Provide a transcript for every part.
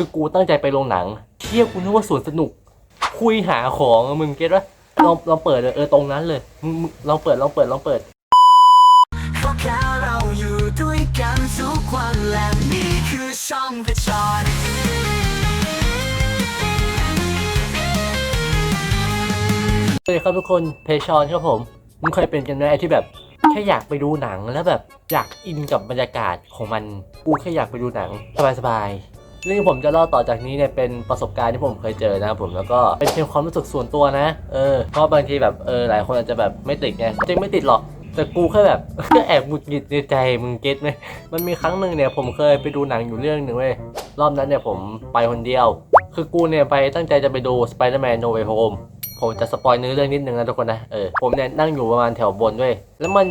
คือกูตั้งใจไปโรงหนังเที่ยกูนึกว่าสวนสนุก คุยหาของอะมึงเก็ตปะลองลองเปิดเลยเออตรงนั้นเลยมึงมึงลองเปิดลองเปิดลองเปิด เพราะแค่เราอยู่ด้วยกันทุกวันและนี่คือช่องเพชรสวัสดีครับทุกคนเพชอนครับผมมึงเคยเป็นกันไหมไอ้ที่แบบ แค่อยากไปดูหนังแล้วแบบอยากอินกับบรรยากาศของมัน กูแค่อยากไปดูหนัง สบายๆ เรื่องที่ผมจะเล่าต่อจากนี้เนี่ยเป็นประสบการณ์ที่ผมเคยเจอนะครับผมแล้วก็เป็นเพียงความรู้สึกส่วนตัวนะ เออเพราะบางทีแบบเออหลายคนอาจจะแบบไม่ติดไงจริงไม่ติดหรอกแต่กูแค่แบบก็แอบหงุดหงิดในใจมึงเก็ตไหมมันมีครั้งหนึ่งเนี่ยผมเคยไปดูหนังอยู่เรื่องหนึ่งเว้ยรอบนั้นเนี่ยผมไปคนเดียว คือกูเนี่ยไปตั้งใจจะไปดู Spider-Man No Way Home ผมจะสปอยเนื้อเรื่องนิดนึงนะทุกคนนะ เออ ผมเนี่ยนั่งอยู่ประมาณแถวบนด้วย แล้วมัน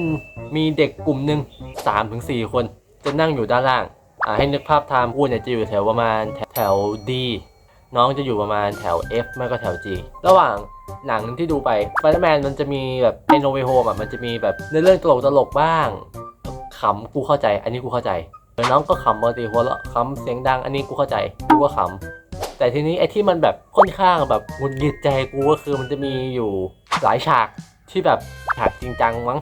มีเด็กกลุ่มหนึ่งสามถึงสี่คน จะนั่งอยู่ด้านล่าง อ่าให้นึกภาพไทม์พูดเนี่ยจะอยู่แถวประมาณแถวแถว D น้องจะอยู่ประมาณแถว F ไม่ก็แถว G ระหว่างหนังที่ดูไป Spider-Man มันจะมีแบบไอโนเวโฮมอะมันจะมีแบบในเรื่องตลกตลกบ้างขำกูเข้าใจ อันนี้กูเข้าใจน้องก็ขำปกติหัวเราะขำเสียงดังอันนี้กูเข้าใจกูก็ขำแต่ทีนี้ไอ้ที่มันแบบค่อนข้างแบบหงุดหงิดใจกูก็คือมันจะมีอยู่หลายฉากที่แบบฉากจริงจังมั้ง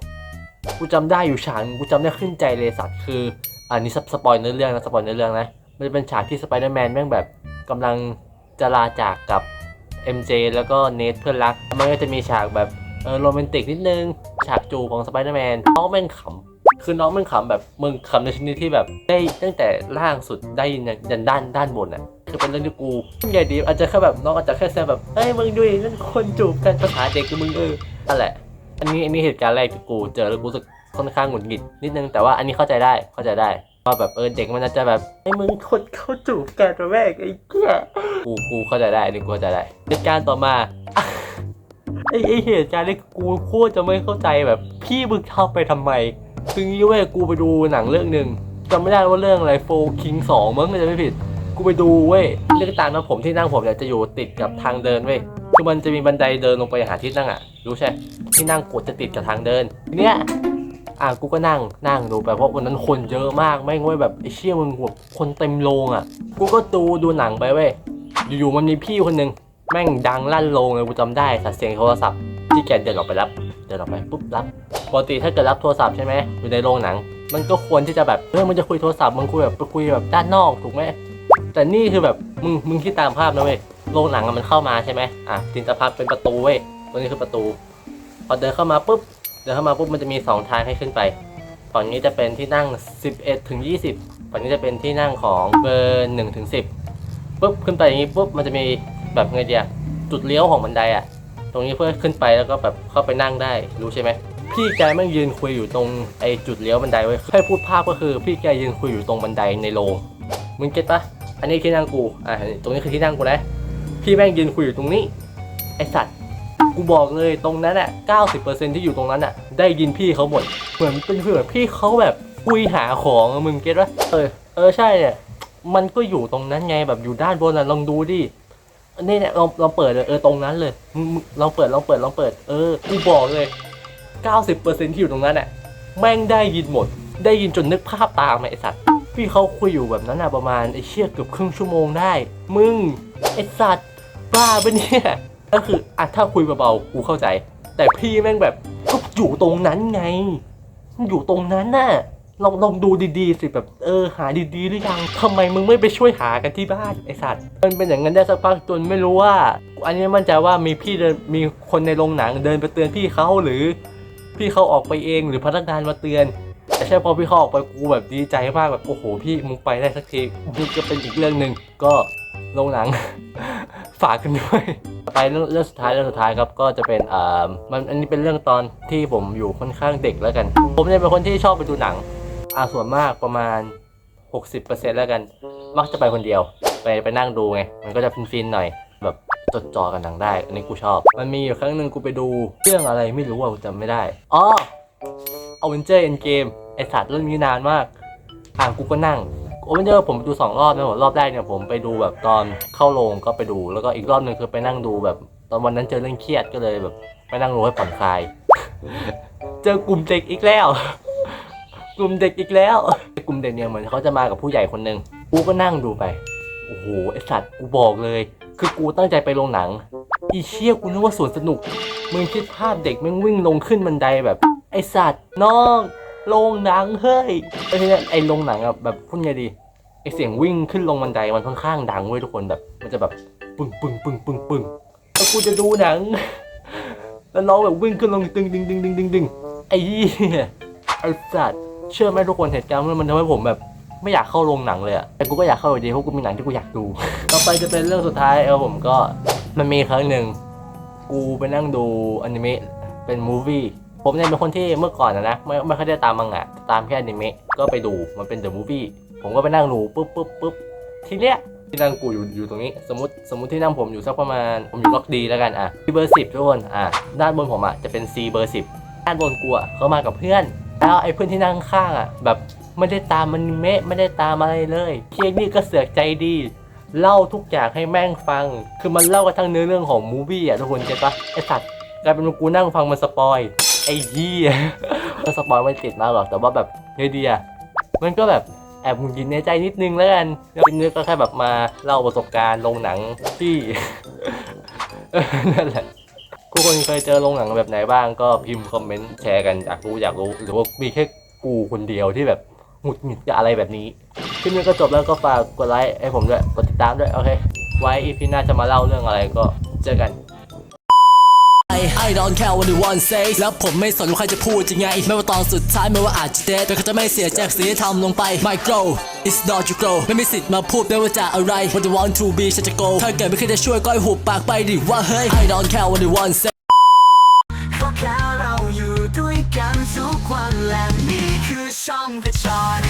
กูจำได้อยู่ฉากกูจำได้ขึ้นใจเลยสัตว์คือ อันนี้สปสปอยเนื้อเรื่องนะสปอยเนื้อเรื่องนะมันจะเป็นฉากที่สไปเดอร์แมนแม่งแบบกำลังจะลาจากกับ MJ แล้วก็เนทเพื่อนรัก มันก็จะมีฉากแบบเออโรแมนติกนิดนึง ฉากจูของสไปเดอร์แมนน้องแม่งขำ คือน้องแม่งขำแบบมึงขำในชนิดที่แบบได้ตั้งแต่ล่างสุดได้ยันยันด้านด้านบนอะ คือเป็นเรื่องที่กูใหญ่ดีอาจจะแค่แบบน้องอาจจะแค่แซวแบบเฮ้ยมึงดูนั่นคนจูบกันภาษาเด็กคือมึงเออนั่นแหละ อันนี้อันนี้เหตุการณ์แรกที่กูเจอแล้วกูรู้สึก ค่อนข้างหงุดหงิดนิดนึงแต่ว่าอันนี้เข้าใจได้เข้าใจได้ว่าแบบเออเด็กมันจะแบบไอ้มึงคนเขาจูบกันตัวแรกไอ้เกี้ยกูกูเข้าใจได้นี่กูเข้าใจได้เหตุการณ์ต่อมาไอ้ไอ้เหตุการณ์นี้กูโคตรจะไม่เข้าใจแบบ พี่มึงทำไปทำไมคืองี้เว้ยกูไปดูหนังเรื่องหนึ่งจำไม่ได้ว่าเรื่องอะไรโฟคิงสองมั้งจะไม่ผิด กูไปดูเว้ยเรื่องตามนะผมที่นั่งผมเนี่ยจะอยู่ติดกับทางเดินเว้ยคือมันจะมีบันไดเดินลงไปหาที่นั่งอะรู้ใช่ที่นั่งกดจะติดกับทางเดินทีเนี้ย อะกูก็นั่งนั่งดูไปเพราะวันนั้นคนเยอะมากแม่งเว้ยแบบไอ้เชี่ยมึงแบบคนเต็มโรงอะ กูก็ดูดูหนังไปเว้ยอยู่ๆมันมีพี่คนหนึ่งแม่งดังลั่นโรงเลยกูจำได้สัดเสียงโทรศัพท์ที่แกเดินออกไปรับเดินออกไปปุ๊บรับปกติถ้าเกิดรับโทรศัพท์ใช่ไหมอยู่ในโรงหนัง มันก็ควรที่จะแบบเออมันจะคุยโทรศัพท์มันคุยแบบไปคุยแบบด้านนอกถูกไหมแต่นี่คือแบบมึงมึงคิดตามภาพนะเว้ยโรงหนังมันเข้ามาใช่ไหมอะจินตภาพเป็นประตูเว้ยตัวนี้คือประตูพอเดินเข้ามาปุ๊บ เดินเข้ามาปุ๊บมันจะมีสองทางให้ขึ้นไป ฝั่งนี้จะเป็นที่นั่ง 11 ถึง 20 ฝั่งนี้จะเป็นที่นั่งของเบอร์1ถึง10ปุ๊บขึ้นไปอย่างนี้ปุ๊บมันจะมีแบบไงเดียจุดเลี้ยวของบันไดอะตรงนี้เพื่อขึ้นไปแล้วก็แบบเข้าไปนั่งได้รู้ใช่ไหมพี่แกแม่งยืนคุยอยู่ตรงไอ้จุดเลี้ยวบันไดไว้ยให้พูดภาพก็คือพี่แกยืนคุยอยู่ตรงบันไดในโรงมึงเก็ตปะอันนี้ที่นั่งกูอ่าตรงนี้คือที่นั่งกูนะพี่แม่งยืนคุยอยู่ตรงนี้ไอสัตว์ กูบอกเลยตรงนั้นอะ90%ที่อยู่ตรงนั้นอะ ได้ยินพี่เขาหมดเหมือนเป็นเพื่อนพี่เขาแบบคุยหาของอะมึงเก็ตปะเออเออใช่เนี่ยมันก็อยู่ตรงนั้นไงแบบอยู่ด้านบนอะลองดูดินี่เนี่ยลองลองเปิดเลยเออตรงนั้นเลยมึงมึงลองเปิดลองเปิดลองเปิด เออกูบอกเลย 90%ที่อยู่ตรงนั้นอะแม่งได้ยินหมด ได้ยินจนนึกภาพตามอะไอสัตว์พี่เขาคุยอยู่แบบนั้นอะประมาณไอเชี่ยเกือบครึ่งชั่วโมงได้ มึงไอสัตว์บ้าปะเนี่ย ก็คืออะถ้าคุยเบาๆกูเข้าใจ แต่พี่แม่งแบบก็อยู่ตรงนั้นไง อยู่ตรงนั้นน่ะลองลองดูดีๆสิแบบเออหาดีๆหรือยังทำไมมึงไม่ไปช่วยหากันที่บ้านไอสัตว์มันเป็นอย่างนั้นได้สักพักจนไม่รู้ว่า อันนี้มั่นใจว่ามีพี่เดินมีคนในโรงหนังเดินไปเตือนพี่เขาหรือ พี่เขาออกไปเองหรือพนักงานมาเตือนแต่ใช่พอพี่เขาออกไปกูแบบดีใจมากแบบโอ้โหพี่มึงไปได้สักทีนี่ก็เป็นอีกเรื่องหนึ่งก็โรงหนัง ฝากกันด้วยไปเรื่องเรื่องสุดท้ายเรื่องสุดท้ายครับก็จะเป็นอ่ามันอันนี้เป็นเรื่องตอนที่ผมอยู่ค่อนข้างเด็กแล้วกัน ผมเนี่ยเป็นคนที่ชอบไปดูหนังอ่าส่วนมากประมาณ 60%แล้วกัน มักจะไปคนเดียว ไปไปนั่งดูไง มันก็จะฟินๆหน่อย แบบจดจ่อกันหนังได้ อันนี้กูชอบ มันมีอยู่ครั้งหนึ่งกูไปดูเรื่องอะไรไม่รู้อะกูจำไม่ได้อ๋ออเวนเจอร์เอ็นเกมไอสัตว์เรื่องนี้นานมากอะกูก็นั่ง โอเวนเจอร์ผมดูสองรอบนะผมรอบแรกเนี่ยผมไปดูแบบตอนเข้าโรงก็ไปดู แล้วก็อีกรอบหนึ่งคือไปนั่งดูแบบ ตอนวันนั้นเจอเรื่องเครียดก็เลยแบบไปนั่งดูให้ผ่อนคลาย เจอกลุ่มเด็กอีกแล้ว กลุ่มเด็กอีกแล้ว กลุ่มเด็กเนี่ยเหมือนเขาจะมากับผู้ใหญ่คนหนึ่งกูก็นั่งดูไปโอ้โหไอสัตว์กูบอกเลย คือกูตั้งใจไปโรงหนังอีเชี่ยกูนึกว่าสวนสนุกมึงคิดภาพเด็กแม่งวิ่งลงขึ้นบันไดแบบ ไอสัตว์น้อง โรงหนังเฮ้ยไอ้เนี่ยไอโรงหนังอะแบบพูดไงดีไอเสียงวิ่งขึ้นลงบันไดมันค่อนข้างดังเว้ยทุกคนแบบ มันจะแบบปึ้งปึ้งปึ้งปึ้งปึ้งแล้วกูจะดูหนัง แล้วน้องแบบวิ่งขึ้นลงดึงดึงดึงดึงดึงดึงไอ้เหี้ยไอ้สัตว์เชื่อไหมทุกคนเหตุการณ์นั้นมันทำให้ผมแบบไม่อยากเข้าโรงหนังเลยอะแต่กูก็อยากเข้าอยู่ดีเพราะกูมีหนังที่กูอยากดู ต่อไปจะเป็นเรื่องสุดท้ายเออผมก็มันมีครั้งหนึ่งกูไปนั่งดูอนิเมะเป็นมูฟวี่ ผมเนี่ยเป็นคนที่เมื่อก่อนนะนะไม่ไม่ค่อยได้ตามมังงะตามแค่อนิเมะก็ไปดูมันเป็นเดอะมูฟวี่ผมก็ไปนั่งดูปุ๊บปุ๊บปุ๊บทีเนี้ยที่นั่งกูอยู่อยู่ตรงนี้ สมมติสมมติที่นั่งผมอยู่สักประมาณผมอยู่ล็อกดีแล้วกันอะที่เบอร์สิบทุกคนอะด้านบนผมอะจะเป็น C เบอร์สิบด้านบนกูอะเขามากับเพื่อน แล้วไอ้เพื่อนที่นั่งข้างอะแบบไม่ได้ตามมันเมะไม่ได้ตามอะไรเลยเพียนี่ก็เสือกใจดี เล่าทุกอย่างให้แม่งฟัง คือมันเล่ากระทั่งเนื้อเรื่องของมูวี่อะทุกคนเก็ตปะไอสัตว์กลายเป็นกูนั่งฟังมันสปอย ไอ้ยี่ก็สปอยไม่ติดมากหรอกแต่ว่าแบบเฮ้ยดีอะมันก็แบบแอบหงุดหงิดในใจนิดนึงแล้วกันแล้วเนื้อก็แค่แบบมาเล่าประสบการณ์ลงหนังที่นั่นแหละทุกคนเคยเจอโรงหนังแบบไหนบ้างก็พิมพ์คอมเมนต์แชร์กันอยากรู้อยากรู้ หรือว่ามีแค่กูคนเดียวที่แบบหงุดหงิดกับอะไรแบบนี้คลิปนี้ก็จบแล้วก็ฝากกดไลค์ให้ผมด้วย กดติดตามด้วย โอเค ไว้อีพีหน้าจะมาเล่าเรื่องอะไรก็เจอกัน I don't care what you want say แล้วผมไม่สนว่าใครจะพูดยังไง ไม่ว่าตอนสุดท้ายไม่ว่าอาจจะเด็ดแต่ก็จะไม่เสียใจกับสิ่งที่ทำลงไป My grow is not your grow ไม่มีสิทธิ์มาพูดไม่ว่าจะอะไร What you want to be ฉันจะ go ถ้าเกิดไม่เคยจะช่วยก็ให้หุบปากไปดิว่าเฮ้ย I don't care what you want say เพราะแค่เราอยู่ด้วยกันทุกวันและนี่คือช่องเพชร